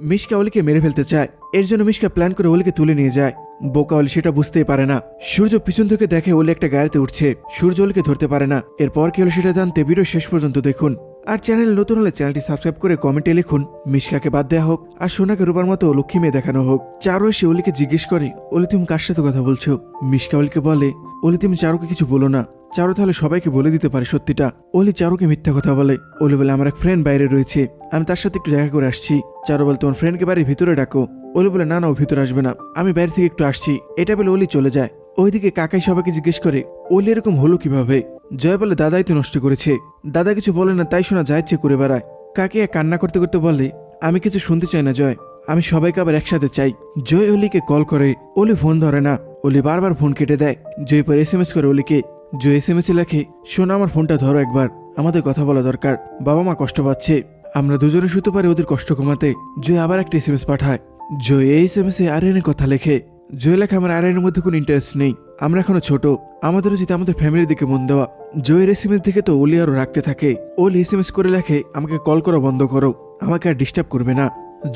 মিশকা অলিকে মেরে ফেলতে চায়। এর জন্য মিশকা প্ল্যান করে অলিকে তুলে নিয়ে যায়। বোকা অলি সেটা বুঝতেই পারে না। সূর্য পিছন থেকে দেখে অলি একটা গাড়িতে উঠছে। সূর্য অলিকে ধরতে পারে না। এরপর কি হলো সেটা জানতে ভিডিও শেষ পর্যন্ত দেখুন। আর চ্যানেল নতুন হলে চ্যানেলটি সাবস্ক্রাইব করে কমেন্টে লিখুন। মিশকাকে বাদ দেওয়া হোক আর সোনাকে রূপার মতো লক্ষ্মী মেয়ে দেখানো হোক। চারু এসে অলিকে জিজ্ঞেস করে অলি তুমি কার সাথে কথা বলছো? মিশকা অলিকে বলে অলি তুমি চারুকে কিছু বলো না। চারু তাহলে সবাইকে বলে দিতে পারে সত্যিটা। অলি চারুকে মিথ্যা কথা বলে। অলি বলে, আমার এক ফ্রেন্ড বাইরে রয়েছে। আমি তার সাথে একটু দেখা করে আসছি। চারু বলে, তোমার ফ্রেন্ডকে বাড়ির ভিতরে ডাকো। অলি বলে, না না, ও ভিতরে আসবে না। আমি বাইরে থেকে একটু আসছি। এটা বলে অলি চলে যায়। ওইদিকে কাকাই সবাইকে জিজ্ঞেস করে, ওলি এরকম হলো কীভাবে? জয় বলে, দাদাই তো নষ্ট করেছে। দাদা কিছু বলে না, তাই শোনা যায় ইচ্ছে করে বেড়ায়। কাকিয়া কান্না করতে করতে বলে, আমি কিছু শুনতে চাই না, জয়। আমি সবাইকে আবার একসাথে চাই। জয় অলিকে কল করে অলি ফোন ধরে না। অলি বারবার ফোন কেটে দেয়। জয় পর এস এম এস করে অলিকে জয় এস এম এস লেখে, শোনা আমার ফোনটা ধরো একবার, আমাদের কথা বলা দরকার, বাবা মা কষ্ট পাচ্ছে, আমরা দুজনে শুতে পারি ওদের কষ্ট কমাতে। জয় আবার একটা এস এম এস পাঠায়। জয় এই এস এম এস এ আরিয়ানের কথা লেখে। জয় লেখা, আমার আর আরিয়ানের মধ্যে কোনো ইন্টারেস্ট নেই, আমরা এখনও ছোট আমাদের উচিত আমাদের ফ্যামিলির দিকে মন দেওয়া। জয়ের এস এম এস দেখে তো ওলি আরও রাখতে থাকে। ওলি এস এম এস করে লেখে, আমাকে কল করা, বন্ধ করো, আমাকে আর ডিস্টার্ব করবে না।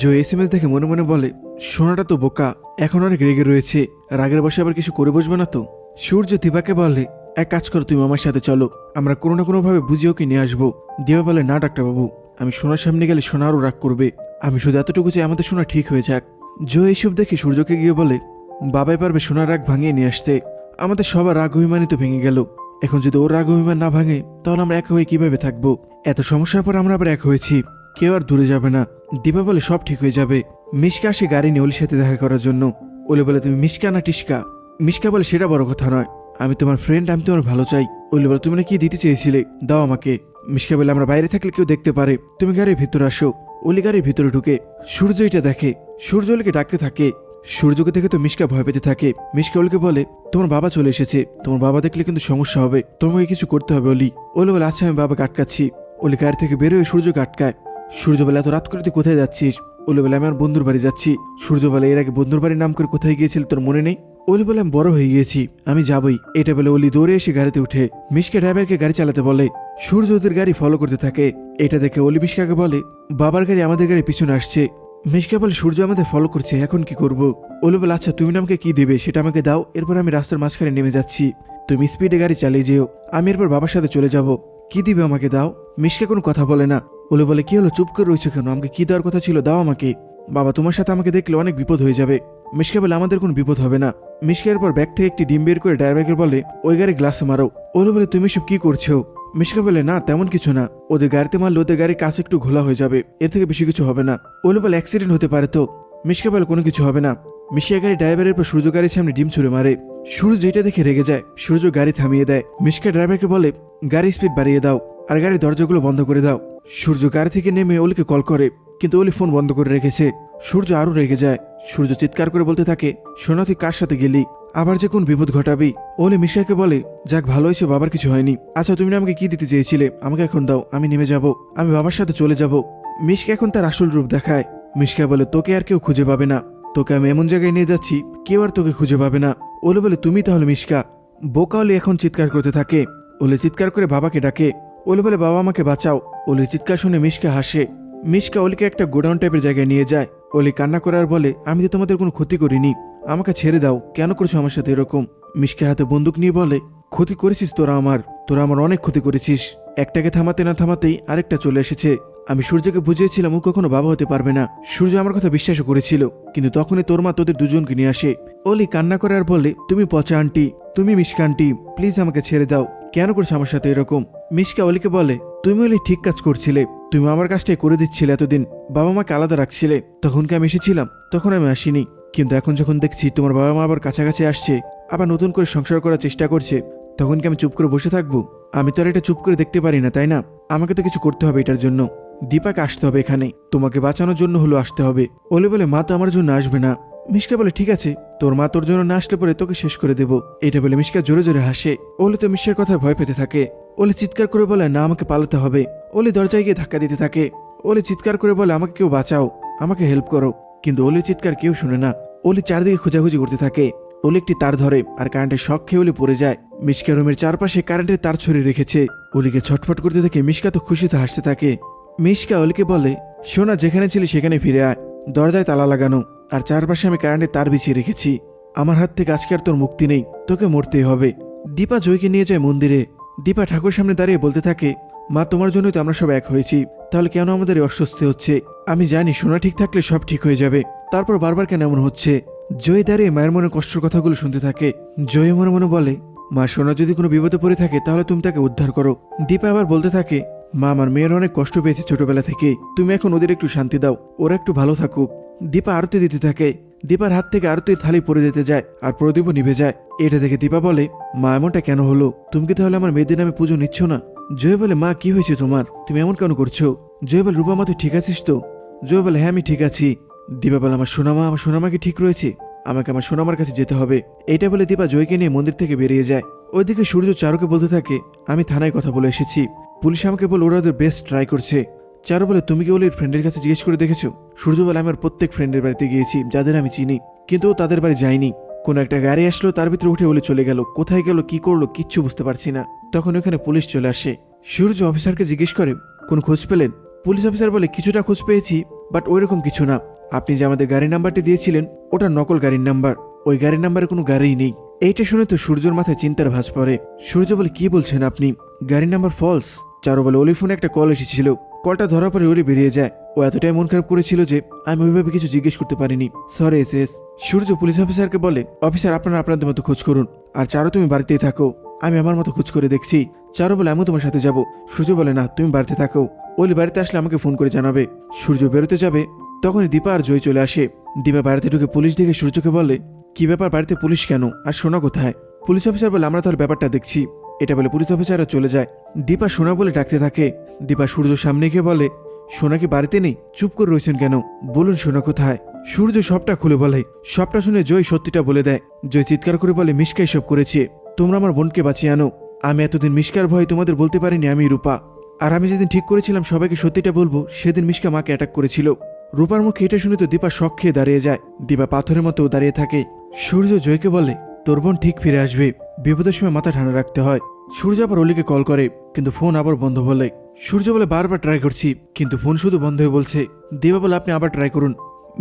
জয় এস এম এস দেখে মনে মনে বলে সোনাটা তো বোকা, এখন অনেক রেগে রয়েছে, রাগের বসে আবার কিছু করে বসবে না তো? সূর্য দিবাকে বলে এক কাজ করো, তুমি আমার সাথে চলো। আমরা কোনো না কোনোভাবে বুঝিয়ে ওকে নিয়ে আসব। দিবা বলে, না, ডাক্তারবাবু, আমি সোনার সামনে গেলে সোনারও রাগ করবে। আমি শুধু এতটুকু চাই আমাদের সোনা ঠিক হয়ে যাক। জয় এইসব দেখে সূর্যকে গিয়ে বলে, বাবাই পারবে সোনার রাগ ভাঙিয়ে নিয়ে আসতে। আমাদের সবার রাগ অভিমানই তো ভেঙে গেল। এখন যদি ওর রাগ অভিমান না ভাঙে, তাহলে আমরা এক হয়ে কীভাবে থাকব? এত সমস্যার পর আমরা আবার এক হয়েছি। কেউ আর দূরে যাবে না। দিবা বলে, সব ঠিক হয়ে যাবে। মিশকা আসে গাড়ি নিয়ে অলির সাথে দেখা করার জন্য। ওলে বলে, তুমি মিশকা না টিসকা মিশকা বলে, সেটা বড় কথা নয়। আমি তোমার ফ্রেন্ড আমি তোমার ভালো চাই। ওলে বলে তুমি না কি দিতে চেয়েছিলে? দাও আমাকে। মিশকা বলে, আমরা বাইরে থাকলে কেউ দেখতে পারে। তুমি গাড়ির ভিতরে আসো। অলি গাড়ির ভিতরে ঢুকে সূর্য এটা দেখে। সূর্য অলিকে ডাকতে থাকে। সূর্যকে দেখে তো মিশকা ভয় পেতে থাকে। মিশকা অলিকে বলে, তোমার বাবা চলে এসেছে। তোমার বাবা দেখলে কিন্তু সমস্যা হবে। তোমাকে কিছু করতে হবে অলি ওলি বলে আচ্ছা আমি বাবাকে আটকাচ্ছি। অলি গাড়ি থেকে বেরোয় সূর্যকে আটকায়। সূর্য বলে, এত রাত করে তুই কোথায় যাচ্ছিস? ওলি বলে আমি আমার বন্ধুর বাড়ি যাচ্ছি। সূর্য বলে, এর আগে বন্ধুর বাড়ির নাম করে কোথায় গিয়েছিল তোর মনে নেই? ওলি বলে, আমি বড় হয়ে গিয়েছি, আমি যাবই। এটা বলে অলি দৌড়ে এসে গাড়িতে উঠে মিশকা ড্রাইভারকে গাড়ি চালাতে বলে, সূর্য ওদের গাড়ি ফলো করতে থাকে। এটা দেখে অলি মিশকাকে বলে, বাবার গাড়ি আমাদের গাড়ি পিছনে আসছে। মিশকা বলে, সূর্য আমাদের ফলো করছে, এখন কি করব? ওলি বলে আচ্ছা তুমি আমাকে কি দেবে, সেটা আমাকে দাও, এরপর আমি রাস্তার মাঝখানে নেমে যাচ্ছি। তুমি স্পিডে গাড়ি চালিয়ে যেও, আমি এরপর বাবার সাথে চলে যাব। কি দিবে আমাকে দাও? মিশকা কোনো কথা বলে না। ওলে বলে, কি হলো, চুপ করে রয়েছে কেন? আমাকে কি দেওয়ার কথা ছিল, দাও আমাকে। বাবা, তোমার সাথে আমাকে দেখলে অনেক বিপদ হয়ে যাবে। মিশকা বলে, আমাদের কোনো বিপদ হবে না। মিশকের পর ব্যাগ থেকে একটি ডিম বের করে ড্রাইভারকে বলে, ওই গাড়ি গ্লাসে মারো। ওলে বলে, তুমি সব কি করছ? মিশকা বলে, না, তেমন কিছু না। ওদের গাড়িতে মারলে ওদের গাড়ির কাছে একটু ঘোলা হয়ে যাবে। এর থেকে বেশি কিছু হবে না। ওলে বলে, অ্যাক্সিডেন্ট হতে পারে তো? মিশকা বলে, কোনো কিছু হবে না। মিশিয়া গাড়ি ড্রাইভারের পর সূর্য গাড়ির সামনে ডিম ছুড়ে মারে। সূর্য যেটা দেখে রেগে যায়, সূর্য গাড়ি থামিয়ে দেয়। মিশকা ড্রাইভারকে বলে গাড়ি স্পিড বাড়িয়ে দাও, আর গাড়ির দরজাগুলো বন্ধ করে দাও। সূর্য গাড়ি থেকে নেমে অলিকে কল করে কিন্তু অলি ফোন বন্ধ করে রেখেছে। সূর্য আরও রেগে যায়। সূর্য চিৎকার করে বলতে থাকে সোনা তুই কার সাথে গেলি? আবার যে কোন বিপদ ঘটাবি? ওলি মিশাকে বলে, যাক, ভালো হয়েছে, বাবার কিছু হয়নি। আচ্ছা তুমি না আমাকে কি দিতে চেয়েছিলে? আমাকে এখন দাও, আমি নেমে যাব। আমি বাবার সাথে চলে যাব। মিশকে এখন তার আসল রূপ দেখায়। মিশকা বলে, তোকে আর কেউ খুঁজে পাবে না। তোকে আমি এমন জায়গায় নিয়ে যাচ্ছি, কেউ আর তোকে খুঁজে পাবে না। ওলে বলে, তুমি তাহলে মিশকা। বোকা অলি এখন চিৎকার করতে থাকে। ওলে চিৎকার করে বাবাকে ডাকে। ওলে বলে, বাবা, আমাকে বাঁচাও। ওলির চিৎকার শুনে মিশকা হাসে। মিশকা অলিকে একটা গোডাউন টাইপের জায়গায় নিয়ে যায়। অলি কান্না করার বলে, আমি তো তোমাদের কোনো ক্ষতি করিনি। আমাকে ছেড়ে দাও। কেন করছ আমার সাথে এরকম? মিশকা হাতে বন্দুক নিয়ে বলে, ক্ষতি করেছিস তোরা আমার। তোরা আমার অনেক ক্ষতি করেছিস। একটাকে থামাতে না থামাতেই আরেকটা চলে এসেছে। আমি সূর্যকে বুঝিয়েছিলাম ও কখনো বাবা হতে পারবে না। সূর্য আমার কথা বিশ্বাসও করেছিল, কিন্তু তখনই তোর মা তোদের দুজনকে নিয়ে আসে। অলি কান্না করে আর বলে, তুমি পচা আন্টি, তুমি মিশকা আন্টি, প্লিজ আমাকে ছেড়ে দাও। কেন করছ আমার সাথে এরকম? মিশকা অলিকে বলে, তুমি অলি ঠিক কাজ করছিলে। তুমি আমার কাজটাই করে দিচ্ছিলে এতদিন। বাবা মাকে আলাদা রাখছিলে। তখন কি আমি এসেছিলাম? তখন আমি আসিনি। কিন্তু এখন যখন দেখছি তোমার বাবা মা আবার কাছাকাছি আসছে, আবার নতুন করে সংসার করার চেষ্টা করছে, তখন কি আমি চুপ করে বসে থাকব? আমি তো আর এটা চুপ করে দেখতে পারি না, তাই না? আমাকে তো কিছু করতে হবে এটার জন্য। দীপাকে আসতে হবে এখানে। তোমাকে বাঁচানোর জন্য হলো আসতে হবে। বলে বলে, মা তো আমার জন্য আসবে না। মিশকা বলে, ঠিক আছে, তোর মা তোর জন্য না আসলে পরে তোকে শেষ করে দেবো। এটা বলে মিশকা জোরে জোরে হাসে। ওলে তো মিশের কথায় ভয় পেতে থাকে। ওলে চিৎকার করে বলে, না, আমাকে পালাতে হবে। ওলি দরজায় গিয়ে ধাক্কা দিতে থাকে। ওলে চিৎকার করে বলে, আমাকে কেউ বাঁচাও, আমাকে হেল্প করো। কিন্তু ওলি চিৎকার কেউ শুনে না। ওলি চারদিকে খোঁজাখুঁজি করতে থাকে। ওলি একটি তার ধরে আর কারেন্টের শখ খেয়ে ওলি পড়ে যায়। মিশকা রুমের চারপাশে কারেন্টের তার ছড়িয়ে রেখেছে। ওলিকে ছটফট করতে দেখে মিশকা তো খুশিতে হাসতে থাকে। মিশকা ওলিকে বলে সোনা যেখানে ছিলি সেখানে ফিরে আয়। দরজায় তালা লাগানো আর চারপাশে আমি কারেন্টের তার বিছিয়ে রেখেছি। আমার হাত থেকে আজকে আর তোর মুক্তি নেই, তোকে মরতেই হবে। দীপা জয়কে নিয়ে যায় মন্দিরে। দীপা ঠাকুর সামনে দাঁড়িয়ে বলতে থাকে, মা, তোমার জন্যই তো আমরা সব এক হয়েছি। তাহলে কেন আমাদের অস্বস্তি হচ্ছে? আমি জানি সোনা ঠিক থাকলে সব ঠিক হয়ে যাবে। তারপর বারবার কেন এমন হচ্ছে? জয় দাঁড়িয়ে মায়ের মনে কষ্টের কথাগুলো শুনতে থাকে। জয় মনে মনে বলে, মা, সোনা যদি কোনো বিপদে পড়ে থাকে, তাহলে তুমি তাকে উদ্ধার করো। দীপা আবার বলতে থাকে, মা, আমার মেয়ের অনেক কষ্ট পেয়েছে ছোটবেলা থেকে। তুমি এখন ওদের একটু শান্তি দাও। ওরা একটু ভালো থাকুক। দীপা আরতি দিতে থাকে। দীপার হাত থেকে আরতির থালি পড়ে যেতে যায় আর প্রদীপও নিভে যায়। এটা দেখে দীপা বলে, মা, এমনটা কেন হলো? তুমি কি তাহলে আমার মেয়েদের নামে পুজো নিচ্ছ না? জয় বলে, মা, কি হয়েছে তোমার? তুমি এমন কেন করছ? জয় বলে, রূপা, মা, তুই ঠিক আছিস তো? জয় বলে হ্যাঁ আমি ঠিক আছি। দীপা বলে, আমার সোনামা আমার সোনামা কি ঠিক রয়েছে? আমাকে আমার সোনামার কাছে যেতে হবে। এটা বলে দীপা জয়কে নিয়ে মন্দির থেকে বেরিয়ে যায়। ওইদিকে সূর্য চারুকে বলতে থাকে, আমি থানায় কথা বলে এসেছি। পুলিশ আমাকে বলে, ওরা ওদের বেস্ট ট্রাই করছে। চারু বলে, তুমি কি ওলির ফ্রেন্ডের কাছে জিজ্ঞেস করে দেখেছ? সূর্য বলে, আমি আমার প্রত্যেক ফ্রেন্ডের বাড়িতে গিয়েছি, যাদের আমি চিনি। কিন্তু তাদের বাড়ি যায়নি। কোন একটা গাড়ি আসলো, তার ভিতরে উঠে বলে চলে গেল। কোথায় গেল, কি করল, কিচ্ছু বুঝতে পারছি না। তখন ওখানে পুলিশ চলে আসে। সূর্য অফিসারকে জিজ্ঞেস করে, কোন খোঁজ পেলেন? পুলিশ অফিসার বলে, কিছুটা খোঁজ পেয়েছি বাট ওইরকম কিছু না। আপনি যে আমাদের গাড়ির নাম্বারটি দিয়েছিলেন, ওটা নকল গাড়ির নাম্বার। ওই গাড়ির নাম্বারে কোনো গাড়িই নেই। এইটা শুনে তো সূর্যর মাথায় চিন্তার ভাঁজ পড়ে। সূর্য বলে, কি বলছেন আপনি? গাড়ির নাম্বার ফলস চারো বলে অলির ফোনে একটা কল এসেছিল। কলটা ধরার পরে অলি বেরিয়ে যায়। ও এতটাই মন খারাপ করেছিল যে আমি ওইভাবে কিছু জিজ্ঞেস করতে পারিনি। Sorry S S Surya police অফিসারকে বলে, অফিসার, আপনারা আপনাদের মতো খোঁজ করুন। আর চারো, তুমি বাড়িতেই থাকো। আমি আমার মতো খোঁজ করে দেখছি। চারো বলে আমিও তোমার সাথে যাব। সূর্য বলে, না, তুমি বাড়িতে থাকো। ওলি বাড়িতে আসলে আমাকে ফোন করে জানাবে। সূর্য বেরোতে যাবে। তখনই দীপা আর জয় চলে আসে। দীপা বাড়িতে ঢুকে পুলিশ দেখে সূর্যকে বলে, কি ব্যাপার, বাড়িতে পুলিশ কেন? আর সোনা কোথায়? পুলিশ অফিসার বলে, আমরা তাহলে ব্যাপারটা দেখছি। এটা বলে পুলিশ অফিসাররা চলে যায়। দীপা সোনা বলে ডাকতে থাকে। দীপা সূর্য সামনে গিয়ে বলে, সোনা কি বাড়িতে নেই? চুপ করে রয়েছেন কেন? বলুন, সোনা কোথায়? সূর্য সবটা খুলে বলে, সবটা শুনে জয় সত্যিটা বলে দেয়। জয় চিৎকার করে বলে, মিশকা এসব করেছে। তোমরা আমার বোনকে বাঁচিয়ে আনো। আমি এতদিন মিশকার ভয় তোমাদের বলতে পারিনি আমি রূপা। আর আমি যেদিন ঠিক করেছিলাম সবাইকে সত্যিটা বলব, সেদিন মিশকা মাকে অ্যাটাক করেছিল। রূপার মুখে এটা শুনে তো দীপা শখ খেয়ে দাঁড়িয়ে যায়। দীপা পাথরের মতো দাঁড়িয়ে থাকে। সূর্য জয়কে বলে তোর বোন ঠিক ফিরে আসবে। বিপদের সময় মাথা ঠান্ডা রাখতে হয়। সূর্য আবার অলিকে কল করে, কিন্তু ফোন আবার বন্ধ বলে। সূর্য বলে, বারবার ট্রাই করছি, কিন্তু ফোন শুধু বন্ধ হয়ে বলছে, দেবা বলে আপনি আবার ট্রাই করুন।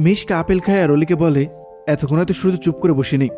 মিশকা আপেল খায় আর অলিকে বলে, এতক্ষণ হয়তো সূর্য চুপ করে বসে নেই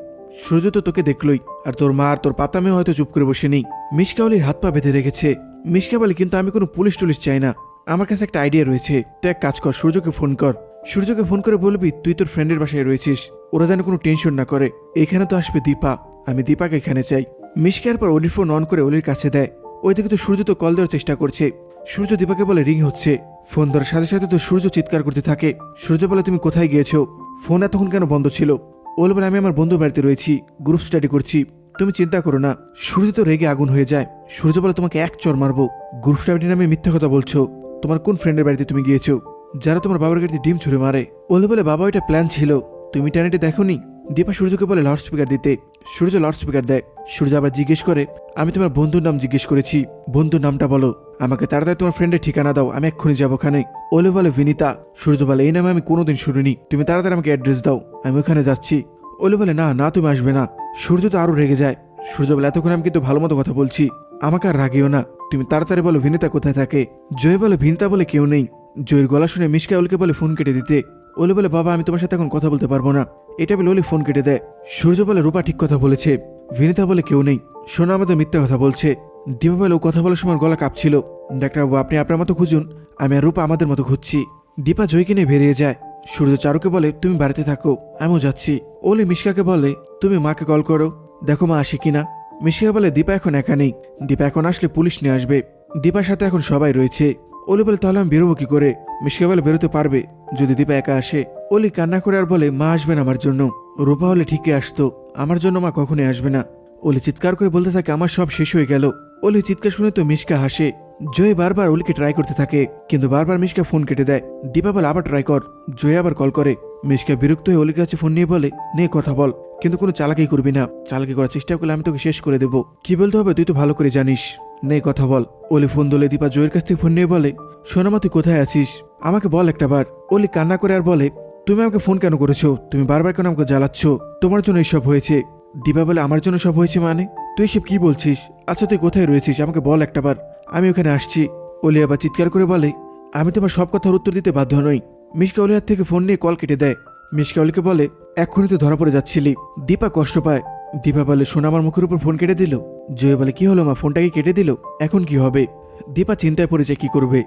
সূর্য তো তোকে দেখলই, আর তোর মা আর তোর পাতা মেয়ে হয়তো চুপ করে বসে নেই মিশকা অলির হাত পা বেঁধে রেখেছে। মিশকা বলে, কিন্তু আমি কোনো পুলিশ টুলিশ চাই না। আমার কাছে একটা আইডিয়া রয়েছে। তুই এক কাজ কর, সূর্যকে ফোন কর। সূর্যকে ফোন করে বলবি, তুই তোর ফ্রেন্ডের বাসায় রয়েছিস। ওরা যেন কোনো টেনশন না করে। এখানে তো আসবে দীপা। আমি দীপাকে এখানে চাই। মিশকার পর অলির ফোন অন করে অলির কাছে দেয়। ওই ওইদিকে তো সূর্য তো কল দেওয়ার চেষ্টা করছে। সূর্য দীপাকে বলে, রিং হচ্ছে। ফোন ধরার সাথে সাথে তো সূর্য চিৎকার করতে থাকে। সূর্য বলে, তুমি কোথায় গিয়েছো? ফোন এতক্ষণ কেন বন্ধ ছিল? ওল বলে, আমি আমার বন্ধু বাড়িতে রয়েছি। গ্রুপ স্টাডি করছি। তুমি চিন্তা করো না। সূর্য তো রেগে আগুন হয়ে যায়। সূর্য বলে, তোমাকে এক চর মারবো। গ্রুপ স্টাডি নামে মিথ্যা কথা বলছো। তোমার কোন ফ্রেন্ডের বাড়িতে তুমি গিয়েছো? যারা তোমার বাবার গাড়িতে ডিম ছুড়ে মারে? ওলে বলে, বাবা, ওইটা প্ল্যান ছিল। তুমি টানেটে দেখোনি? দীপা সূর্যকে বলে লাউড স্পিকার দিতে। সূর্য লাউড স্পিকার দেয়। সূর্য আবার জিজ্ঞেস করে, আমি তোমার বন্ধুর নাম জিজ্ঞেস করেছি। বন্ধুর নামটা বলো। আমাকে তাড়াতাড়ি তোমার ফ্রেন্ডের ঠিকানা দাও। আমি এক্ষুনি যাব ওখানে। ওলে বলে, বিনিতা, সূর্য বলে, এই নামে আমি কোনোদিন শুনিনি। তুমি তাড়াতাড়ি আমাকে অ্যাড্রেস দাও। আমি ওখানে যাচ্ছি। ওলে বলে, না না, তুমি আসবে না। সূর্য তো আরও রেগে যায়। সূর্য বলে, এতক্ষণ আমি কিন্তু ভালো মতো কথা বলছি। আমাকে আর রাগিও না। তুমি তাড়াতাড়ি বলো ভিনিতা কোথায় থাকে? জয় বলে ভিনিতা বলে কেউ নেই। জয়ের গলা শুনে মিশকা ওলকে বলে, ফোন কেটে দিতে। ওলে বলে, বাবা, আমি তোমার সাথে এখন কথা বলতে পারব না। এটা বলে ওলি ফোন কেটে দেয়। সূর্য বলে, রূপা ঠিক কথা বলেছে। ভিনিতা বলে, কেউ নেই। সোনা আমাদের মিথ্যা কথা বলছে। দীপা বলে ও কথা বলার সময় গলা কাঁপছিল। ডাক্তারবাবু আপনি আপনার মতো খুঁজুন। আমি আর রূপা আমাদের মতো খুঁজছি। দীপা জয়কে নিয়ে বেরিয়ে যায়। সূর্য চারুকে বলে, তুমি বাড়িতে থাকো, আমিও যাচ্ছি। ওলি মিশকাকে বলে, তুমি মাকে কল করো। দেখো মা আসে কিনা? মিশিকা বলে, দীপা এখন একা নেই। দীপা এখন আসলে পুলিশ নিয়ে আসবে। দীপার সাথে এখন সবাই রয়েছে। ওলি বলে তাহলে আমি বেরোবো কি করে? মিশিকা বলে, বেরোতে পারবে, যদি দীপা একা আসে। ওলি কান্না করে আর বলে, মা আসবেন আমার জন্য। রূপা হলে ঠিকই আসতো। আমার জন্য মা কখনোই আসবে না। ওলি চিৎকার করে বলতে থাকে, আমার সব শেষ হয়ে গেল। ওলি চিৎকার শুনে তো মিশকা হাসে। জয় বারবার ওলিকে ট্রাই করতে থাকে, কিন্তু বারবার মিশকা ফোন কেটে দেয়। দীপা বলে, আবার ট্রাই কর। জয় আবার কল করে। মিশকা বিরক্ত হয়ে ওলির কাছে ফোন নিয়ে বলে, নে, কথা বল। কিন্তু কোনো চালাকি করবি না। চালাকি করার চেষ্টা করলে আমি তোকে শেষ করে দেবো। কি বলতে হবে তুই তো ভালো করে জানিস। নে কথা বল। ওলি ফোন দলে দীপা জয়ের কাছ থেকে ফোন নিয়ে বলে সোনামা তুই কোথায় আছিস? আমাকে বল একটা বার। ওলি কান্না করে আর বলে, তুমি আমাকে ফোন কেন করেছ? তুমি বারবার কেন আমাকে জ্বালাচ্ছ? তোমার জন্য এইসব হয়েছে। দীপা বলে, আমার জন্য সব হয়েছে মানে? তুই সব কি বলছিস? আচ্ছা তুই কোথায় রয়েছিস? আমাকে বল একটাবার আমি ওখানে আসছি। ওলি আবার চিৎকার করে বলে, আমি তোমার সব কথার উত্তর দিতে বাধ্য নই। মিশকা অলির হাত থেকে ফোন নিয়ে কল কেটে দেয়। মিশকা অলিকে বলে, এক্ষুনি তো ধরা পড়ে যাচ্ছিলি। দীপা কষ্ট পায়। দীপা বলে সোনা আমার মুখের উপর ফোন কেটে দিল। জয়া বলে, কি হলো মা? ফোনটাকে কেটে দিল? এখন কি হবে? দীপা চিন্তায় পড়ে যায়, কি করবে?